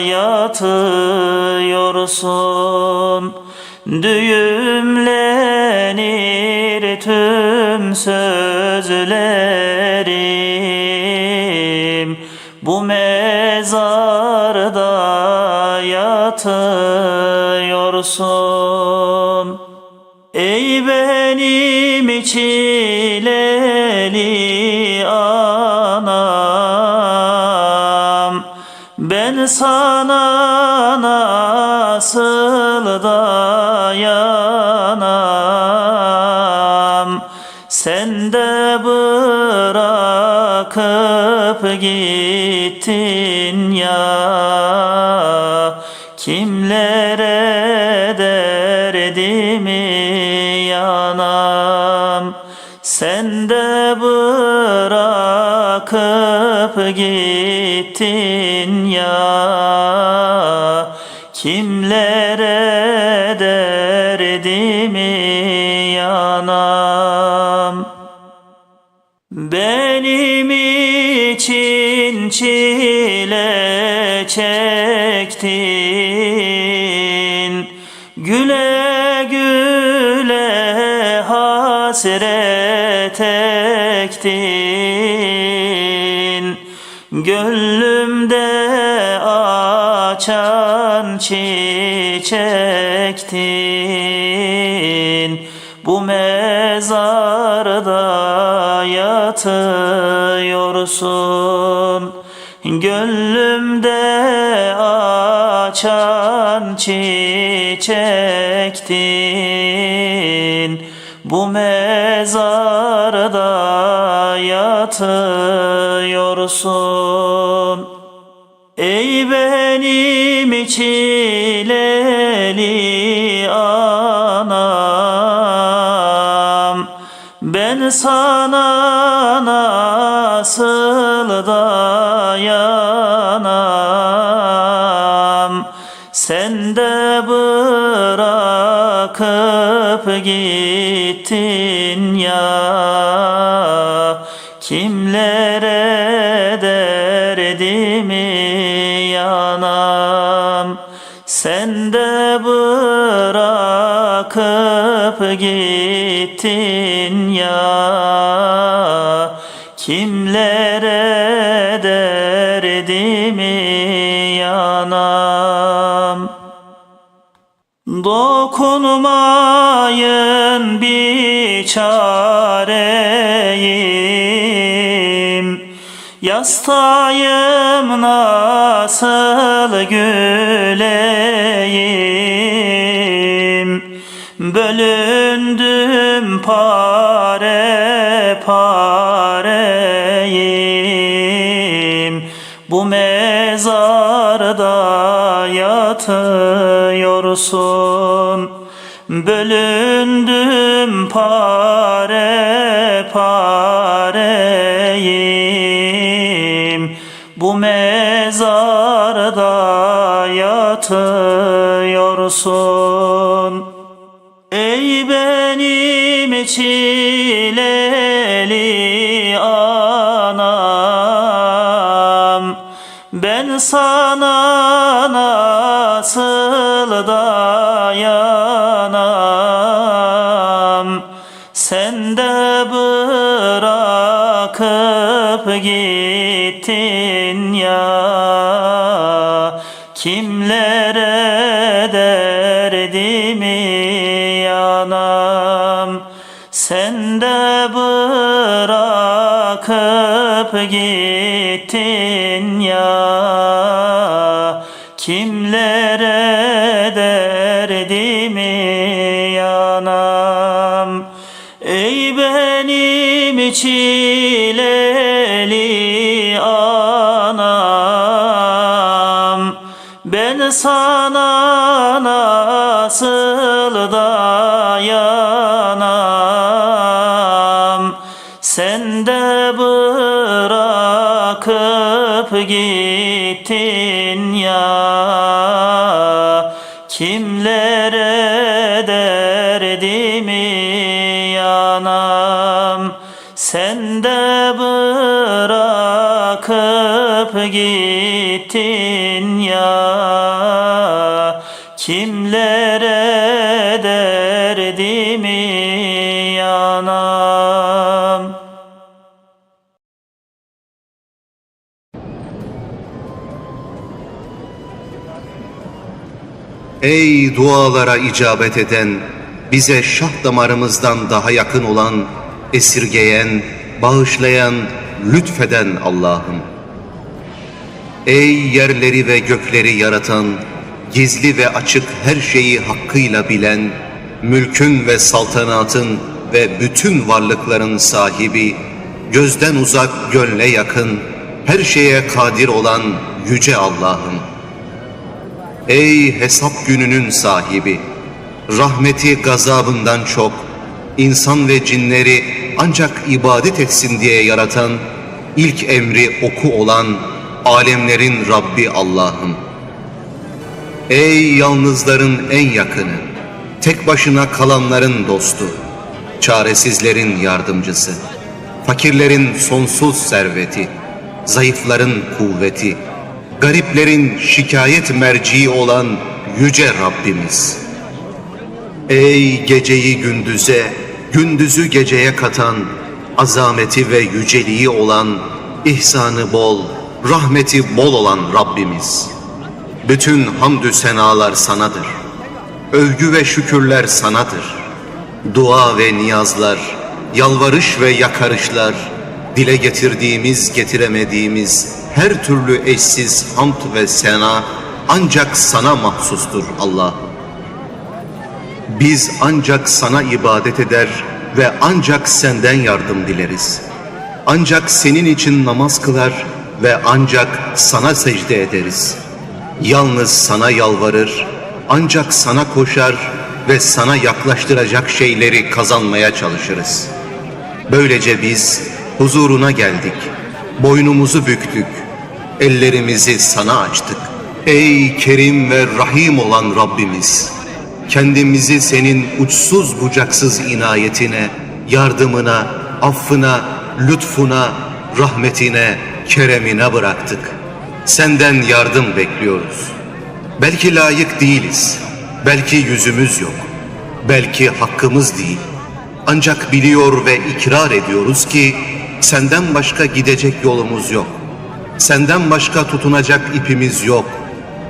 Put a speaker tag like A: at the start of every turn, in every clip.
A: yatıyorsun Düğümlenir tüm sözlerim. Bu mezarda yatıyorsun. Ey benim çileli sana nasıl dayanam? Sen de bırakıp gittin ya. Kimlere derdimi yanam? Sen de bırakıp gittin ya Kimlere derdimi yanam? Benim için çile çektin. Güle güle hasret ektin. Gönlümde çiçektin Bu mezarda yatıyorsun. Gönlümde açan çiçektin Bu mezarda yatıyorsun çileli anam. Ben sana nasıl dayanam? Sen de bırakıp gittin bırakıp gittin ya. Kimlere derdimi yanam? Dokunmayın bir çareyim. Yastayım nasıl güleyim Bölündüm pare pareyim. Bu mezarda yatıyorsun. Bölündüm pare pareyim çileli anam. Ben sana nasıl dayanam? Sen de bırakıp gittin ya. Kimlere bırakıp gittin ya. Kimlere derdimi yanam? Ey benim çileli bırakıp gittin
B: Ey dualara icabet eden, bize şah damarımızdan daha yakın olan, esirgeyen, bağışlayan, lütfeden Allah'ım. Ey yerleri ve gökleri yaratan, gizli ve açık her şeyi hakkıyla bilen, mülkün ve saltanatın ve bütün varlıkların sahibi, gözden uzak, gönle yakın, her şeye kadir olan Yüce Allah'ım. Ey hesap gününün sahibi! Rahmeti gazabından çok, insan ve cinleri ancak ibadet etsin diye yaratan, ilk emri oku olan, alemlerin Rabbi Allah'ım. Ey yalnızların en yakını, tek başına kalanların dostu, çaresizlerin yardımcısı, fakirlerin sonsuz serveti, zayıfların kuvveti, gariplerin şikayet merciği olan Yüce Rabbimiz. Ey geceyi gündüze, gündüzü geceye katan, azameti ve yüceliği olan, ihsanı bol, rahmeti bol olan Rabbimiz. Bütün hamdü senalar sanadır. Övgü ve şükürler sanadır. Dua ve niyazlar, yalvarış ve yakarışlar, dile getirdiğimiz getiremediğimiz her türlü eşsiz hamd ve sena ancak sana mahsustur Allah. Biz ancak sana ibadet eder ve ancak senden yardım dileriz. Ancak senin için namaz kılar ve ancak sana secde ederiz. Yalnız sana yalvarır, ancak sana koşar ve sana yaklaştıracak şeyleri kazanmaya çalışırız. Böylece biz huzuruna geldik, boynumuzu büktük, ellerimizi sana açtık. Ey Kerim ve Rahim olan Rabbimiz! Kendimizi senin uçsuz bucaksız inayetine, yardımına, affına, lütfuna, rahmetine, keremine bıraktık. Senden yardım bekliyoruz. Belki layık değiliz, belki yüzümüz yok, belki hakkımız değil. Ancak biliyor ve ikrar ediyoruz ki senden başka gidecek yolumuz yok. Senden başka tutunacak ipimiz yok.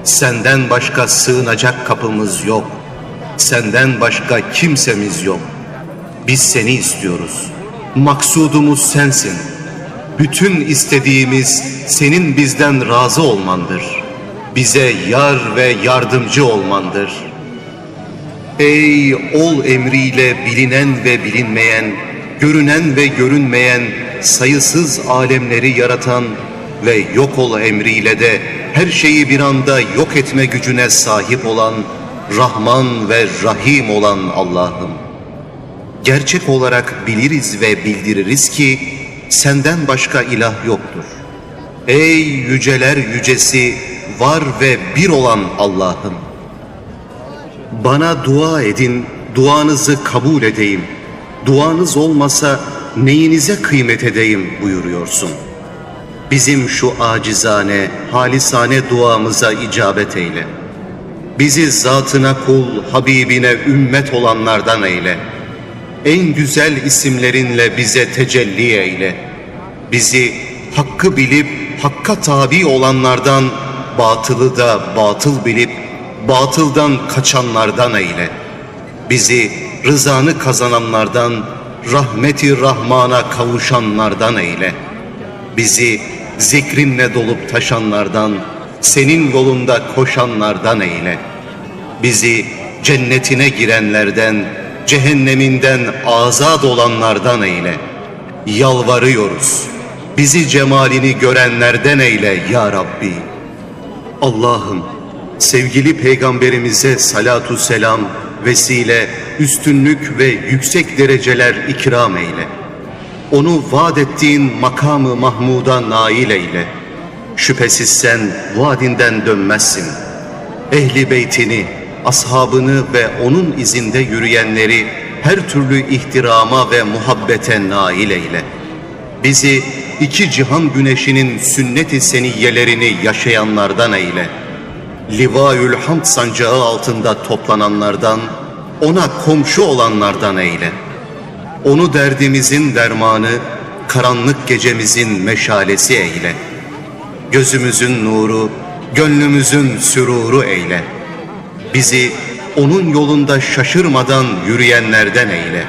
B: Senden başka sığınacak kapımız yok. Senden başka kimsemiz yok. Biz seni istiyoruz. Maksudumuz sensin. Bütün istediğimiz senin bizden razı olmandır. Bize yar ve yardımcı olmandır. Ey ol emriyle bilinen ve bilinmeyen, görünen ve görünmeyen, sayısız alemleri yaratan ve yok ol emriyle de her şeyi bir anda yok etme gücüne sahip olan, Rahman ve Rahim olan Allah'ım. Gerçek olarak biliriz ve bildiririz ki senden başka ilah yoktur. Ey yüceler yücesi, var ve bir olan Allah'ım. Bana dua edin, duanızı kabul edeyim. Duanız olmasa neyinize kıymet edeyim buyuruyorsun. Bizim şu acizane, halisane duamıza icabet eyle. Bizi zatına kul, Habibine ümmet olanlardan eyle. En güzel isimlerinle bize tecelli eyle. Bizi hakkı bilip hakka tabi olanlardan, batılı da batıl bilip batıldan kaçanlardan eyle. Bizi rızanı kazananlardan, rahmeti rahmana kavuşanlardan eyle. Bizi zikrinle dolup taşanlardan, senin yolunda koşanlardan eyle. Bizi cennetine girenlerden, cehenneminden azad olanlardan eyle. Yalvarıyoruz. Bizi cemalini görenlerden eyle ya Rabbi. Allah'ım sevgili peygamberimize salatu selam, vesile, üstünlük ve yüksek dereceler ikram eyle. Onu vaat ettiğin makamı Mahmud'a nail eyle. Şüphesiz sen vaadinden dönmezsin. Ehli beytini, ashabını ve onun izinde yürüyenleri her türlü ihtirama ve muhabbete nail eyle. Bizi iki cihan güneşinin sünnet-i seniyyelerini yaşayanlardan eyle. Livaül Hamd sancağı altında toplananlardan, ona komşu olanlardan eyle. Onu derdimizin dermanı, karanlık gecemizin meşalesi eyle. Gözümüzün nuru, gönlümüzün süruru eyle. Bizi onun yolunda şaşırmadan yürüyenlerden eyle.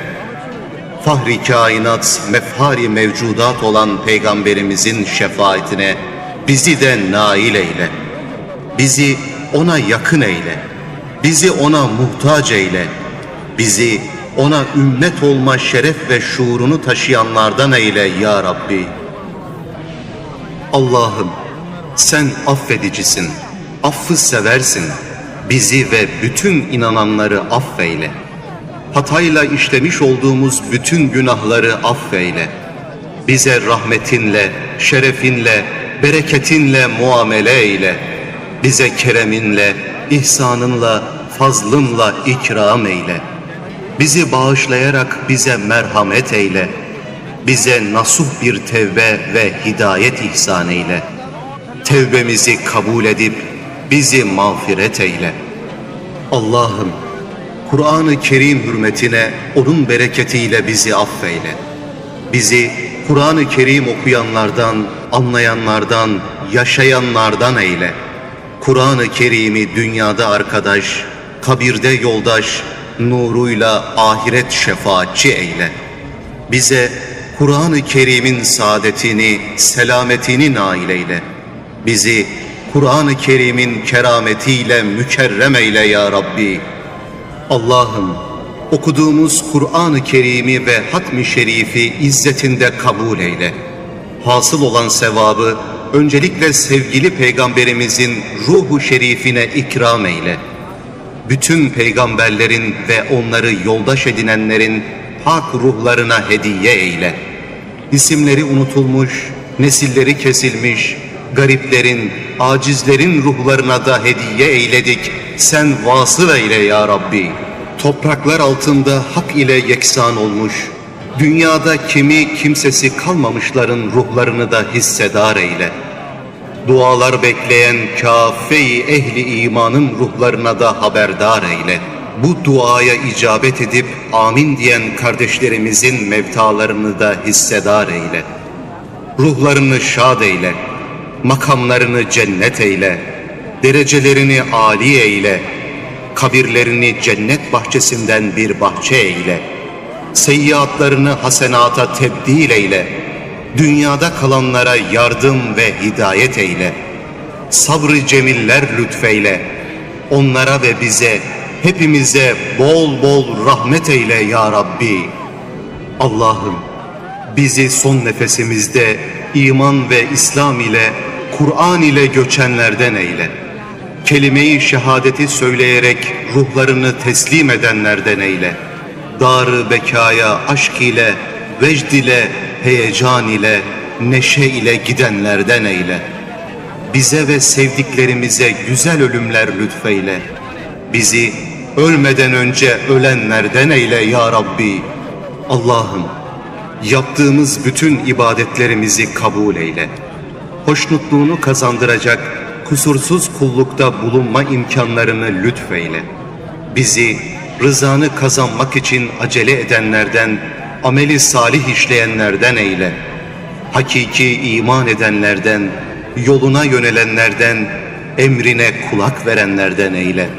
B: Fahri kainat, mefhari mevcudat olan Peygamberimizin şefaatine bizi de nail eyle. Bizi ona yakın eyle. Bizi ona muhtaç eyle. Bizi ona ümmet olma şeref ve şuurunu taşıyanlardan eyle ya Rabbi. Allah'ım sen affedicisin, affı seversin. Bizi ve bütün inananları affeyle. Hatayla işlemiş olduğumuz bütün günahları affeyle. Bize rahmetinle, şerefinle, bereketinle muamele eyle. Bize kereminle, ihsanınla, fazlınla ikram eyle. Bizi bağışlayarak bize merhamet eyle. Bize nasuh bir tevbe ve hidayet ihsan eyle. Tevbemizi kabul edip bizi mağfiret eyle. Allah'ım Kur'an-ı Kerim hürmetine onun bereketiyle bizi affeyle. Bizi Kur'an-ı Kerim okuyanlardan, anlayanlardan, yaşayanlardan eyle. Kur'an-ı Kerim'i dünyada arkadaş, kabirde yoldaş, nuruyla ahiret şefaatçi eyle. Bize Kur'an-ı Kerim'in saadetini, selametini nail eyle. Bizi Kur'an-ı Kerim'in kerametiyle mükerrem eyle ya Rabbi. Allah'ım okuduğumuz Kur'an-ı Kerim'i ve Hatmi Şerif'i izzetinde kabul eyle. Hasıl olan sevabı öncelikle sevgili peygamberimizin ruhu şerifine ikram eyle. Bütün peygamberlerin ve onları yoldaş edinenlerin hak ruhlarına hediye eyle. İsimleri unutulmuş, nesilleri kesilmiş, gariplerin, acizlerin ruhlarına da hediye eyledik. Sen vasıl eyle ya Rabbi. Topraklar altında hak ile yeksan olmuş, dünyada kimi kimsesi kalmamışların ruhlarını da hissedar eyle. Dualar bekleyen kafeyi ehli imanın ruhlarına da haberdar eyle. Bu duaya icabet edip amin diyen kardeşlerimizin mevtalarını da hissedar eyle. Ruhlarını şad eyle, makamlarını cennet eyle, derecelerini âli eyle, kabirlerini cennet bahçesinden bir bahçe eyle, seyyiatlarını hasenata tebdil eyle, dünyada kalanlara yardım ve hidayet eyle, sabrı cemiller lütfeyle, onlara ve bize, hepimize bol bol rahmet eyle ya Rabbi. Allah'ım bizi son nefesimizde iman ve İslam ile Kur'an ile göçenlerden eyle. Kelime-i şehadeti söyleyerek ruhlarını teslim edenlerden eyle. Darı bekaya aşk ile, vecd ile, heyecan ile, neşe ile gidenlerden eyle. Bize ve sevdiklerimize güzel ölümler lütfeyle. Bizi ölmeden önce ölenlerden eyle ya Rabbi. Allah'ım yaptığımız bütün ibadetlerimizi kabul eyle. Hoşnutluğunu kazandıracak kusursuz kullukta bulunma imkanlarını lütfeyle. Bizi rızanı kazanmak için acele edenlerden, ameli salih işleyenlerden eyle. Hakiki iman edenlerden, yoluna yönelenlerden, emrine kulak verenlerden eyle.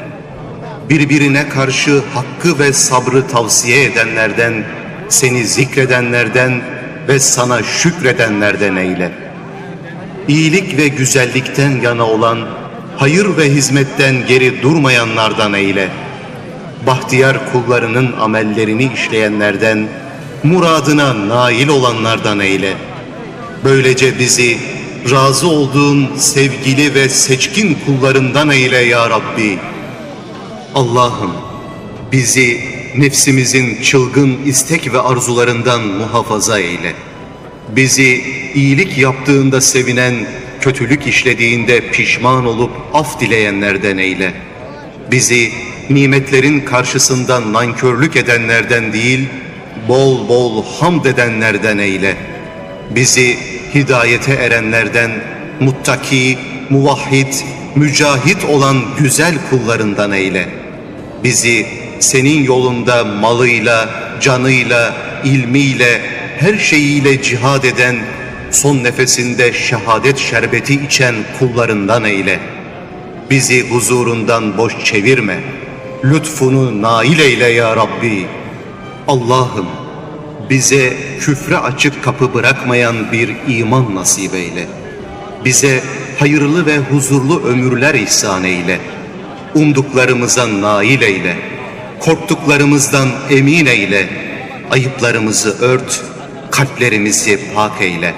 B: Birbirine karşı hakkı ve sabrı tavsiye edenlerden, seni zikredenlerden ve sana şükredenlerden eyle. İyilik ve güzellikten yana olan, hayır ve hizmetten geri durmayanlardan eyle. Bahtiyar kullarının amellerini işleyenlerden, muradına nail olanlardan eyle. Böylece bizi razı olduğun sevgili ve seçkin kullarından eyle ya Rabbi. Allah'ım bizi nefsimizin çılgın istek ve arzularından muhafaza eyle. Bizi iyilik yaptığında sevinen, kötülük işlediğinde pişman olup af dileyenlerden eyle. Bizi nimetlerin karşısında nankörlük edenlerden değil, bol bol hamd edenlerden eyle. Bizi hidayete erenlerden, muttaki, muvahhid, mücahit olan güzel kullarından eyle. Bizi senin yolunda malıyla, canıyla, ilmiyle, her şeyiyle cihad eden, son nefesinde şehadet şerbeti içen kullarından eyle. Bizi huzurundan boş çevirme. Lütfunu nail eyle ya Rabbi. Allah'ım bize küfre açık kapı bırakmayan bir iman nasip eyle. Bize hayırlı ve huzurlu ömürler ihsan eyle. Umduklarımıza nail eyle. Korktuklarımızdan emin eyle. Ayıplarımızı ört, kalplerimizi pak eyle.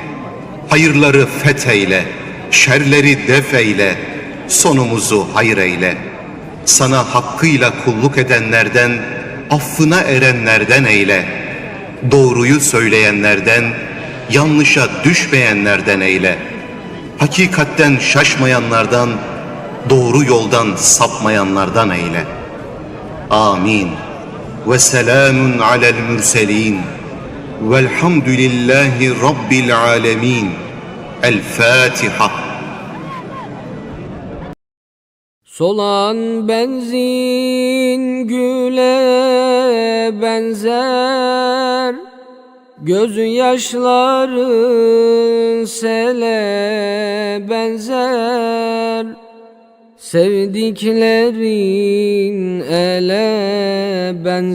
B: Hayırları fetheyle, şerleri def eyle, sonumuzu hayır eyle. Sana hakkıyla kulluk edenlerden, affına erenlerden eyle. Doğruyu söyleyenlerden, yanlışa düşmeyenlerden eyle. Hakikatten şaşmayanlardan, doğru yoldan sapmayanlardan eyle. Amin. Ve selamun alel mürselin. Velhamdülillahi Rabbil alemin. El Fatiha.
C: Solan benzin güle benzer Gözyaşların sele benzer. Sevdiklerin ele benzer